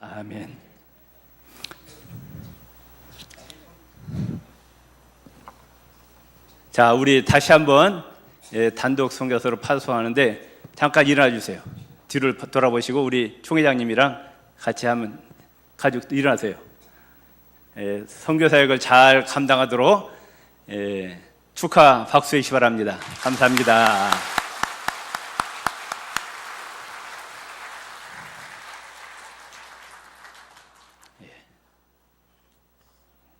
아멘. 자, 우리 다시 한번 예, 단독 선교사로 파송하는데 잠깐 일어나 주세요. 뒤를 돌아보시고 우리 총회장님이랑 같이 하면 가족 일어나세요. 예, 선교 사역을 잘 감당하도록 예, 축하 박수해 주시 바랍니다. 감사합니다.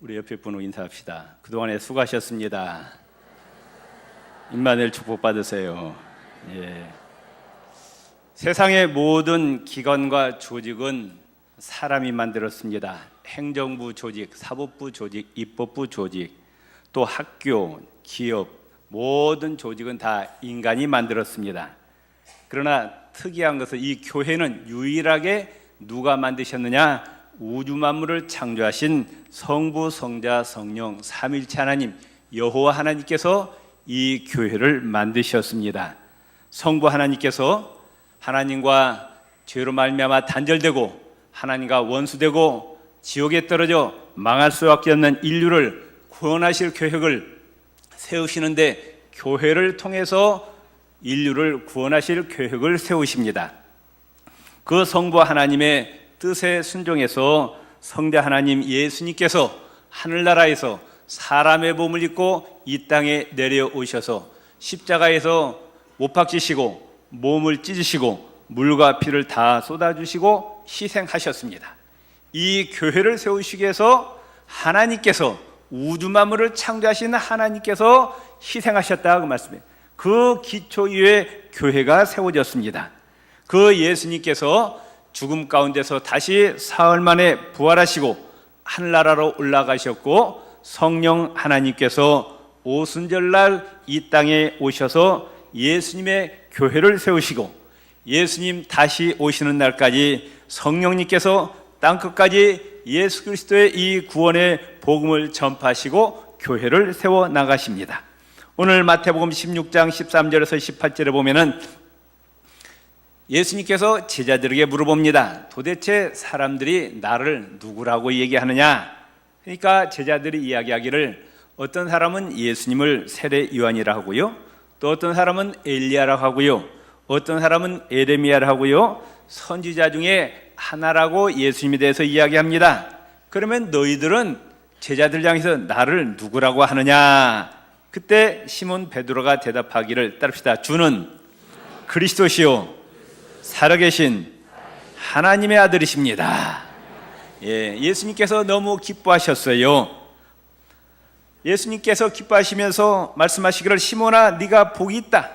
우리 옆에 분으로 인사합시다. 그동안에 수고하셨습니다. 임만을 축복받으세요. 예. 세상의 모든 기관과 조직은 사람이 만들었습니다. 행정부 조직, 사법부 조직, 입법부 조직, 또 학교, 기업, 모든 조직은 다 인간이 만들었습니다. 그러나 특이한 것은 이 교회는 유일하게 누가 만드셨느냐? 우주 만물을 창조하신 성부, 성자, 성령 삼일체 하나님 여호와 하나님께서 이 교회를 만드셨습니다. 성부 하나님께서 하나님과 죄로 말미암아 단절되고 하나님과 원수되고 지옥에 떨어져 망할 수밖에 없는 인류를 구원하실 계획을 세우시는데 교회를 통해서 인류를 구원하실 계획을 세우십니다. 그 성부 하나님의 뜻에 순종해서 성자 하나님 예수님께서 하늘나라에서 사람의 몸을 입고 이 땅에 내려오셔서 십자가에서 못 박지시고 몸을 찢으시고 물과 피를 다 쏟아주시고 희생하셨습니다. 이 교회를 세우시기 위해서 하나님께서 우주 만물을 창조하신 하나님께서 희생하셨다 그 말씀이에요. 그 기초 위에 교회가 세워졌습니다. 그 예수님께서 죽음 가운데서 다시 사흘 만에 부활하시고 하늘나라로 올라가셨고 성령 하나님께서 오순절날 이 땅에 오셔서 예수님의 교회를 세우시고 예수님 다시 오시는 날까지 성령님께서 땅 끝까지 예수 그리스도의 이 구원의 복음을 전파하시고 교회를 세워 나가십니다. 오늘 마태복음 16장 13절에서 18절에 보면은 예수님께서 제자들에게 물어봅니다. 도대체 사람들이 나를 누구라고 얘기하느냐? 그러니까 제자들이 이야기하기를 어떤 사람은 예수님을 세례 요한이라 하고요. 또 어떤 사람은 엘리야라고 하고요. 어떤 사람은 에레미야라 하고요. 선지자 중에 하나라고 예수님에 대해서 이야기합니다. 그러면 너희들은 제자들 향해서 나를 누구라고 하느냐? 그때 시몬 베드로가 대답하기를 따릅시다. 주는 그리스도시요 살아계신 하나님의 아들이십니다. 예, 예수님께서 너무 기뻐하셨어요. 예수님께서 기뻐하시면서 말씀하시기를 시몬아 네가 복이 있다.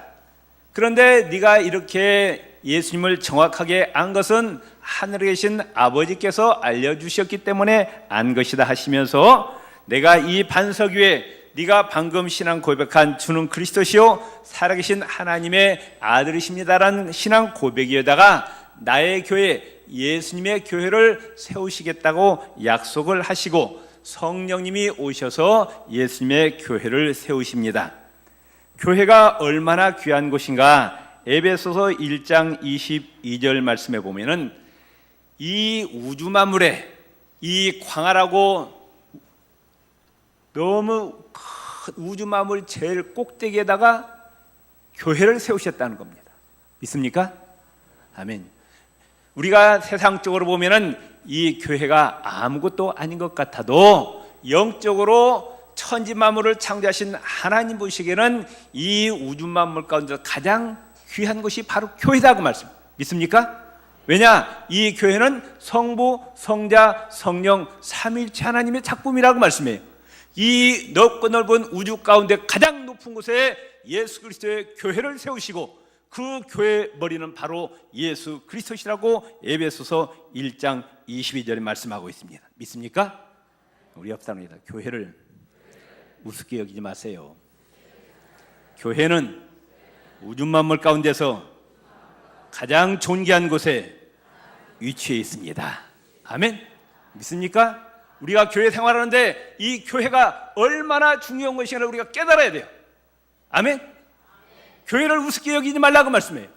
그런데 네가 이렇게 예수님을 정확하게 안 것은 하늘에 계신 아버지께서 알려 주셨기 때문에 안 것이다 하시면서 내가 이 반석 위에 네가 방금 신앙 고백한 주는 그리스도시요 살아계신 하나님의 아들이십니다라는 신앙 고백에다가 나의 교회 예수님의 교회를 세우시겠다고 약속을 하시고 성령님이 오셔서 예수님의 교회를 세우십니다. 교회가 얼마나 귀한 곳인가 에베소서 1장 22절 말씀에 보면은 이 우주 만물에 이 광활하고 너무 큰 우주 만물 제일 꼭대기에다가 교회를 세우셨다는 겁니다. 믿습니까? 아멘. 우리가 세상적으로 보면은 이 교회가 아무것도 아닌 것 같아도 영적으로 천지 만물을 창조하신 하나님 보시기에는 이 우주 만물 가운데 가장 귀한 것이 바로 교회다 그 말씀. 믿습니까? 왜냐? 이 교회는 성부, 성자, 성령 삼일체 하나님의 작품이라고 말씀해요. 이 넓고 넓은 우주 가운데 가장 높은 곳에 예수 그리스도의 교회를 세우시고 그 교회 머리는 바로 예수 그리스도시라고 에베소서 1장 22절에 말씀하고 있습니다. 믿습니까? 우리 옆 사람입니다. 교회를 우습게 여기지 마세요. 교회는 우주 만물 가운데서 가장 존귀한 곳에 위치해 있습니다. 아멘. 믿습니까? 우리가 교회 생활하는데 이 교회가 얼마나 중요한 것인가 우리가 깨달아야 돼요. 아멘. 교회를 우습게 여기지 말라고 말씀해요.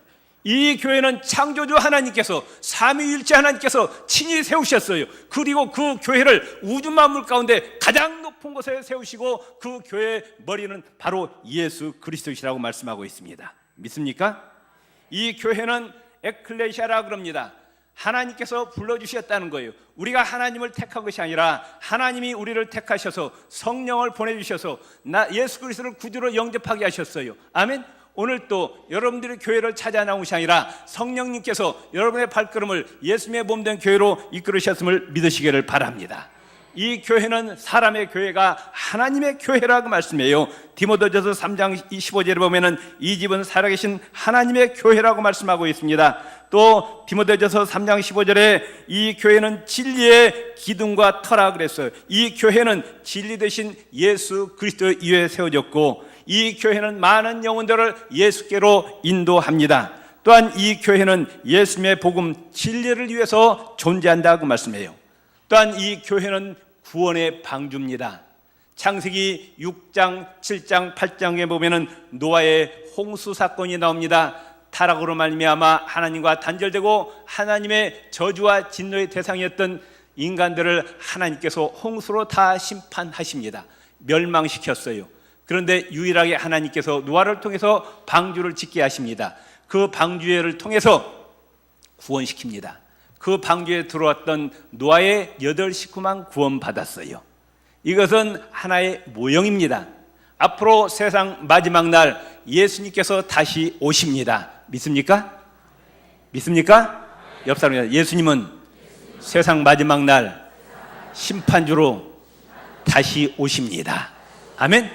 이 교회는 창조주 하나님께서 삼위일체 하나님께서 친히 세우셨어요. 그리고 그 교회를 우주 만물 가운데 가장 높은 곳에 세우시고 그 교회의 머리는 바로 예수 그리스도시라고 말씀하고 있습니다. 믿습니까? 이 교회는 에클레시아라 그럽니다. 하나님께서 불러주셨다는 거예요. 우리가 하나님을 택한 것이 아니라 하나님이 우리를 택하셔서 성령을 보내주셔서 나 예수 그리스도를 구주로 영접하게 하셨어요. 아멘. 오늘 또 여러분들이 교회를 찾아 나온 것이 아니라 성령님께서 여러분의 발걸음을 예수님의 몸된 교회로 이끌으셨음을 믿으시기를 바랍니다. 이 교회는 사람의 교회가 하나님의 교회라고 말씀해요. 디모데전서 3장 25절에 보면은 이 집은 살아계신 하나님의 교회라고 말씀하고 있습니다. 또 디모데전서 3장 15절에 이 교회는 진리의 기둥과 터라 그랬어요. 이 교회는 진리 대신 예수 그리스도 위에 세워졌고 이 교회는 많은 영혼들을 예수께로 인도합니다. 또한 이 교회는 예수님의 복음 진리를 위해서 존재한다고 말씀해요. 또한 이 교회는 구원의 방주입니다. 창세기 6장, 7장, 8장에 보면은 노아의 홍수 사건이 나옵니다. 타락으로 말미암아 하나님과 단절되고 하나님의 저주와 진노의 대상이었던 인간들을 하나님께서 홍수로 다 심판하십니다. 멸망시켰어요. 그런데 유일하게 하나님께서 노아를 통해서 방주를 짓게 하십니다. 그 방주를 통해서 구원시킵니다. 그 방주에 들어왔던 노아의 여덟 식구만 구원받았어요. 이것은 하나의 모형입니다. 앞으로 세상 마지막 날 예수님께서 다시 오십니다. 믿습니까? 믿습니까? 옆 사람이 예수님은 세상 마지막 날 심판주로 다시 오십니다. 아멘.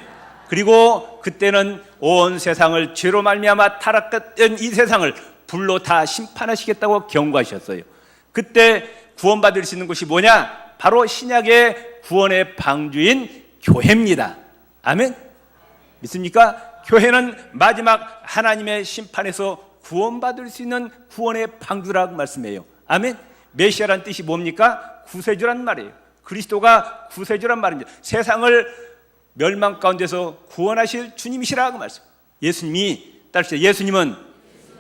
그리고 그때는 온 세상을 죄로 말미암아 타락했던 이 세상을 불로 다 심판하시겠다고 경고하셨어요. 그때 구원받을 수 있는 곳이 뭐냐? 바로 신약의 구원의 방주인 교회입니다. 아멘. 믿습니까? 교회는 마지막 하나님의 심판에서 구원받을 수 있는 구원의 방주라고 말씀해요. 아멘. 메시아란 뜻이 뭡니까? 구세주란 말이에요. 그리스도가 구세주란 말입니다. 세상을 멸망 가운데서 구원하실 주님이시라고 말씀. 예수님이 따르시죠. 예수님은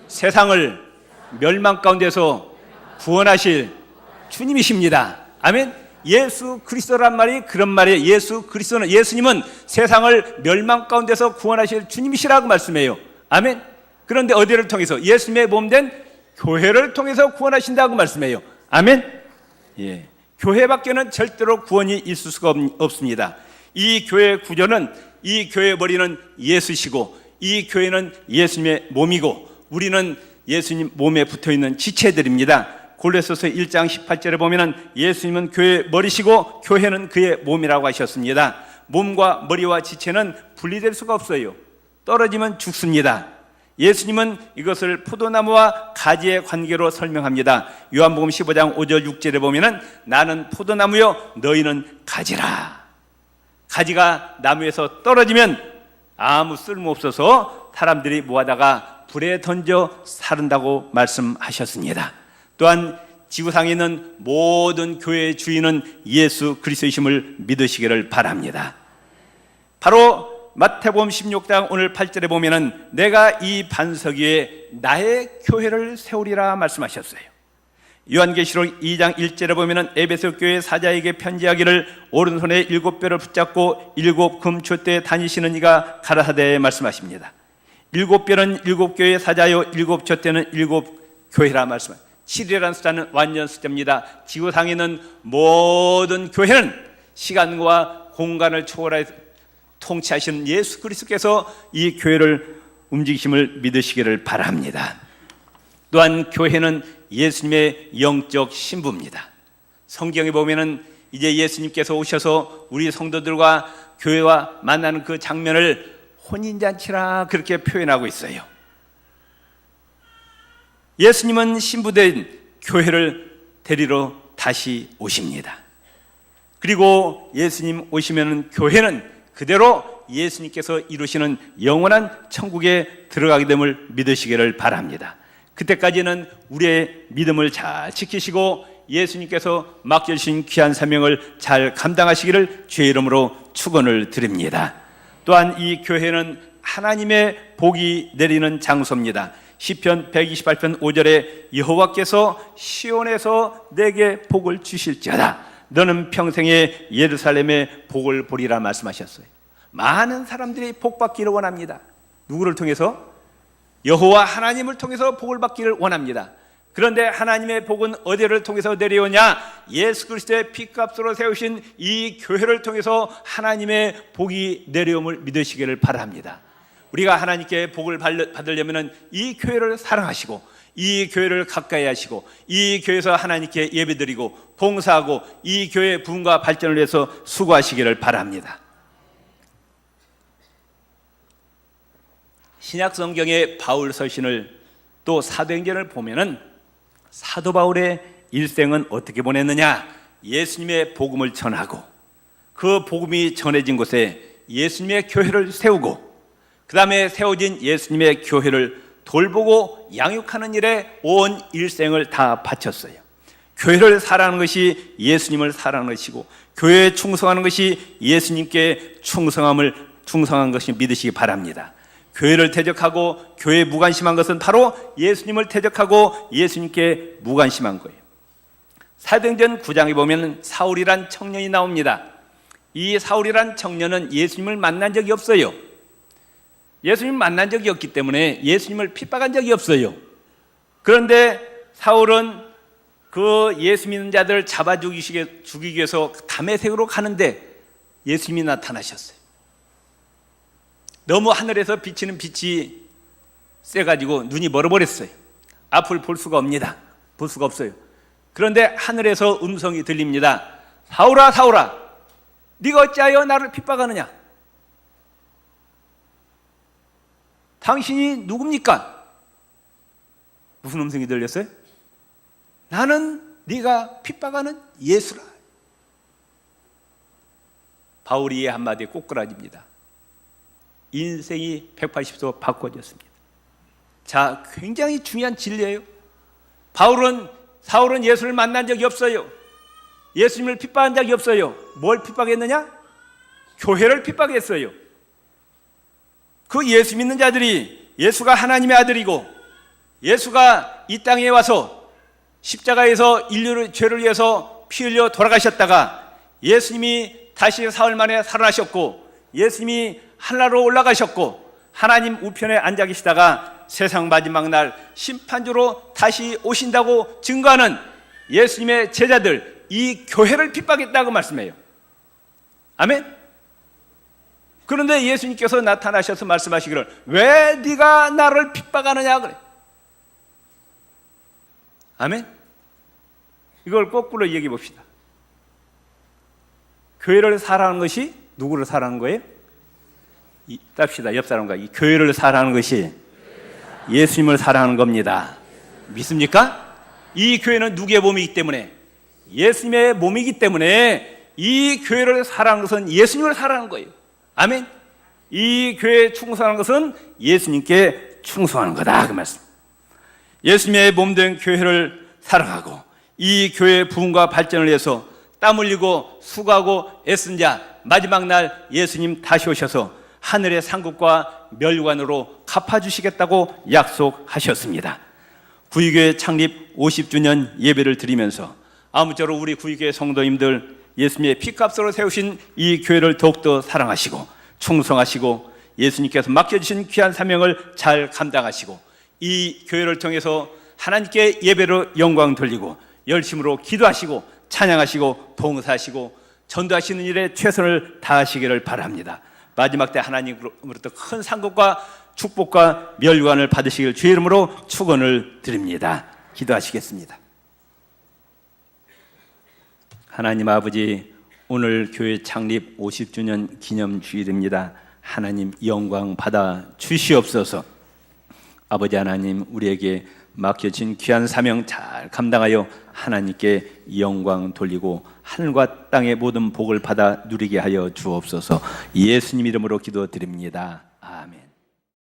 세상을 멸망 가운데서 구원하실 주님이십니다. 아멘. 예수 그리스도란 말이 그런 말이에요. 예수 그리스도는 예수님은 세상을 멸망 가운데서 구원하실 주님이시라고 말씀해요. 아멘. 그런데 어디를 통해서 예수님의 몸된 교회를 통해서 구원하신다고 말씀해요. 아멘. 예. 교회밖에는 절대로 구원이 있을 수가 없, 습니다 이 교회 구조는 이 교회 머리는 예수시고 이 교회는 예수님의 몸이고 우리는 예수님 몸에 붙어 있는 지체들입니다. 골로새서 1장 18절에 보면은 예수님은 교회 머리시고 교회는 그의 몸이라고 하셨습니다. 몸과 머리와 지체는 분리될 수가 없어요. 떨어지면 죽습니다. 예수님은 이것을 포도나무와 가지의 관계로 설명합니다. 요한복음 15장 5절 6절에 보면은 나는 포도나무요 너희는 가지라. 가지가 나무에서 떨어지면 아무 쓸모 없어서 사람들이 모아다가 불에 던져 사른다고 말씀하셨습니다. 또한 지구상에 있는 모든 교회의 주인은 예수 그리스도이심을 믿으시기를 바랍니다. 바로 마태복음 16장 오늘 8절에 보면은 내가 이 반석 위에 나의 교회를 세우리라 말씀하셨어요. 요한계시록 2장 1절에 보면은 에베소 교회 사자에게 편지하기를 오른손에 일곱 뼈를 붙잡고 일곱 금초대에 다니시는 이가 가라사대 말씀하십니다. 일곱 뼈는 일곱 교회 사자요 일곱 촛대는 일곱 교회라 말씀합니다. 7이라는 숫자는 완전 숫자입니다. 지구상에 있는 모든 교회는 시간과 공간을 초월해서 통치하시는 예수 그리스도께서 이 교회를 움직이심을 믿으시기를 바랍니다. 또한 교회는 예수님의 영적 신부입니다. 성경에 보면은 이제 예수님께서 오셔서 우리 성도들과 교회와 만나는 그 장면을 혼인잔치라 그렇게 표현하고 있어요. 예수님은 신부된 교회를 데리러 다시 오십니다. 그리고 예수님 오시면 교회는 그대로 예수님께서 이루시는 영원한 천국에 들어가게 됨을 믿으시기를 바랍니다. 그때까지는 우리의 믿음을 잘 지키시고 예수님께서 맡겨주신 귀한 사명을 잘 감당하시기를 주의 이름으로 축원을 드립니다. 또한 이 교회는 하나님의 복이 내리는 장소입니다. 시편 128편 5절에 여호와께서 시온에서 내게 복을 주실지어다. 너는 평생에 예루살렘에 복을 보리라 말씀하셨어요. 많은 사람들이 복 받기를 원합니다. 누구를 통해서? 여호와 하나님을 통해서 복을 받기를 원합니다. 그런데 하나님의 복은 어디를 통해서 내려오냐? 예수 그리스도의 피값으로 세우신 이 교회를 통해서 하나님의 복이 내려옴을 믿으시기를 바랍니다. 우리가 하나님께 복을 받으려면 이 교회를 사랑하시고 이 교회를 가까이 하시고 이 교회에서 하나님께 예배드리고 봉사하고 이 교회의 부흥과 발전을 위해서 수고하시기를 바랍니다. 신약 성경의 바울 서신을 또 사도행전을 보면은 사도 바울의 일생은 어떻게 보냈느냐? 예수님의 복음을 전하고 그 복음이 전해진 곳에 예수님의 교회를 세우고 그 다음에 세워진 예수님의 교회를 돌보고 양육하는 일에 온 일생을 다 바쳤어요. 교회를 사랑하는 것이 예수님을 사랑하는 것이고 교회에 충성하는 것이 예수님께 충성함을 충성한 것이 믿으시기 바랍니다. 교회를 대적하고 교회에 무관심한 것은 바로 예수님을 대적하고 예수님께 무관심한 거예요. 사도행전 9장에 보면 사울이란 청년이 나옵니다. 이 사울이란 청년은 예수님을 만난 적이 없어요. 예수님 만난 적이 없기 때문에 예수님을 핍박한 적이 없어요. 그런데 사울은 그 예수 믿는 자들 잡아 죽이기 위해서 담에색으로 가는데 예수님이 나타나셨어요. 너무 하늘에서 비치는 빛이 세가지고 눈이 멀어버렸어요. 앞을 볼 수가 없니다. 볼 수가 없어요. 그런데 하늘에서 음성이 들립니다. 사울아, 사울아, 네가 어찌하여 나를 핍박하느냐? 당신이 누굽니까? 무슨 음성이 들렸어요? 나는 네가 핍박하는 예수라. 바울이 한마디에 꼬꾸라집니다. 인생이 180도 바꿔졌습니다. 자, 굉장히 중요한 진리예요. 바울은 사울은 예수를 만난 적이 없어요. 예수님을 핍박한 적이 없어요. 뭘 핍박했느냐? 교회를 핍박했어요. 그 예수 믿는 자들이 예수가 하나님의 아들이고 예수가 이 땅에 와서 십자가에서 인류의 죄를 위해서 피 흘려 돌아가셨다가 예수님이 다시 사흘 만에 살아나셨고 예수님이 하늘로 올라가셨고 하나님 우편에 앉아 계시다가 세상 마지막 날 심판주로 다시 오신다고 증거하는 예수님의 제자들 이 교회를 핍박했다고 말씀해요. 아멘. 그런데 예수님께서 나타나셔서 말씀하시기를 왜 네가 나를 핍박하느냐 그래. 아멘. 이걸 거꾸로 얘기해 봅시다. 교회를 사랑하는 것이 누구를 사랑하는 거예요? 이, 땁시다. 옆 사람과 이 교회를 사랑하는 것이 예수님을 사랑하는 겁니다. 믿습니까? 이 교회는 누구의 몸이기 때문에 예수님의 몸이기 때문에 이 교회를 사랑하는 것은 예수님을 사랑하는 거예요. 아멘. 이 교회에 충성하는 것은 예수님께 충성하는 거다 그 말씀. 예수님의 몸된 교회를 사랑하고 이 교회의 부흥과 발전을 위해서 땀 흘리고 수고하고 애쓴 자 마지막 날 예수님 다시 오셔서 하늘의 상급과 멸관으로 갚아주시겠다고 약속하셨습니다. 구유교회 창립 50주년 예배를 드리면서 아무쪼록 우리 구유교회 성도님들 예수님의 피값으로 세우신 이 교회를 더욱더 사랑하시고 충성하시고 예수님께서 맡겨주신 귀한 사명을 잘 감당하시고 이 교회를 통해서 하나님께 예배로 영광 돌리고 열심으로 기도하시고 찬양하시고 봉사하시고 전도하시는 일에 최선을 다하시기를 바랍니다. 마지막 때 하나님으로부터 큰 상급과 축복과 멸관을 받으시길 주의 이름으로 축원을 드립니다. 기도하시겠습니다. 하나님 아버지 오늘 교회 창립 50주년 기념 주일입니다. 하나님 영광 받아 주시옵소서. 아버지 하나님 우리에게 맡겨진 귀한 사명 잘 감당하여 하나님께 영광 돌리고 하늘과 땅의 모든 복을 받아 누리게 하여 주옵소서. 예수님 이름으로 기도드립니다. 아멘.